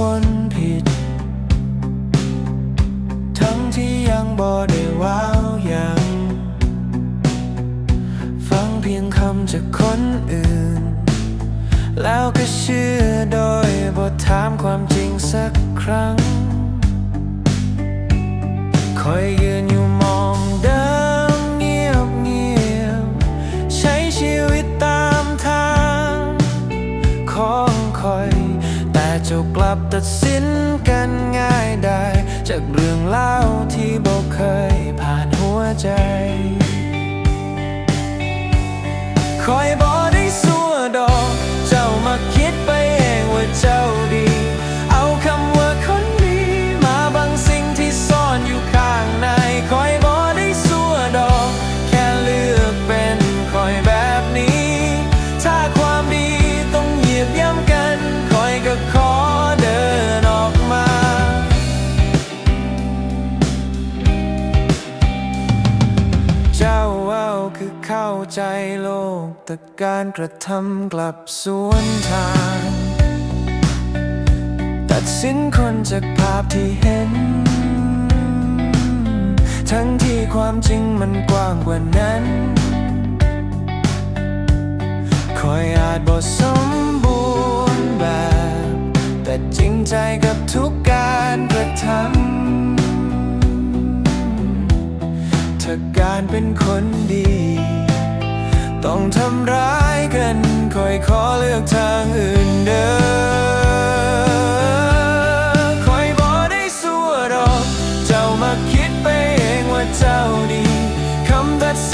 คนผิด ทั้งที่ยังบ่ได้ว้าวยัง ฟังเพียงคำจากคนอื่น แล้วก็เชื่อโดยบ่ถามความจริงสักครั้งคอย ชินกันง่ายได้ จากเรื่องเล่าที่บอกเคยผ่านหัวใจ คอยบอก เจ้าเว้าคือเข้าใจโลก แต่การกระทำกลับสวนทาง ตัดสินคนจากภาพที่เห็น ทั้งที่ความจริงมันกว้างกว่านั้น คอยอาจบ่สมบูรณ์แบบ แต่จริงใจกับทุกการกระทำาการเป็นคนดี ต้องทำร้ายกันคอยขอเลือกทางอื่นเด้อคอยบอได้สัวดอก เจ้ามาคิดไปเองว่าเจ้าดีคำตัดสิน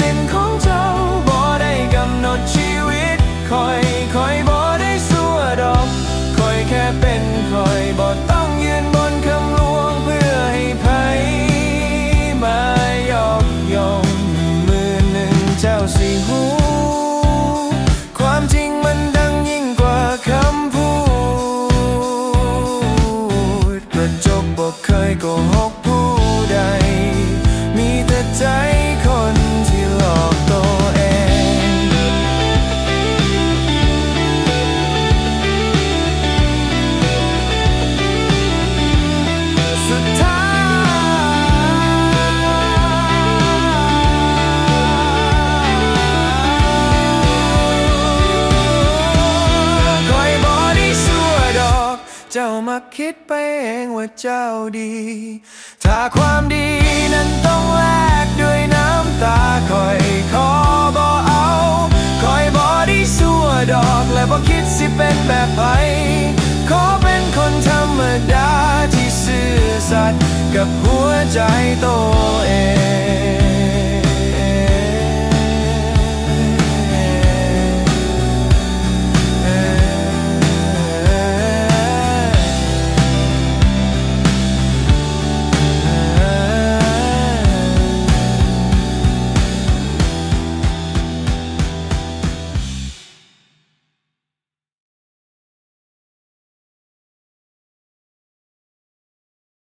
เจ้ามาคิดไปเองว่าเจ้าดี ถ้าความดีนั้นต้องแลกด้วยน้ำตาคอยขอบอเอาคอยบอดี้สัวดอกและบอคิดสิเป็นแบบไผขอเป็นคนธรรมดาที่ซื่อสัตย์กับหัวใจตัว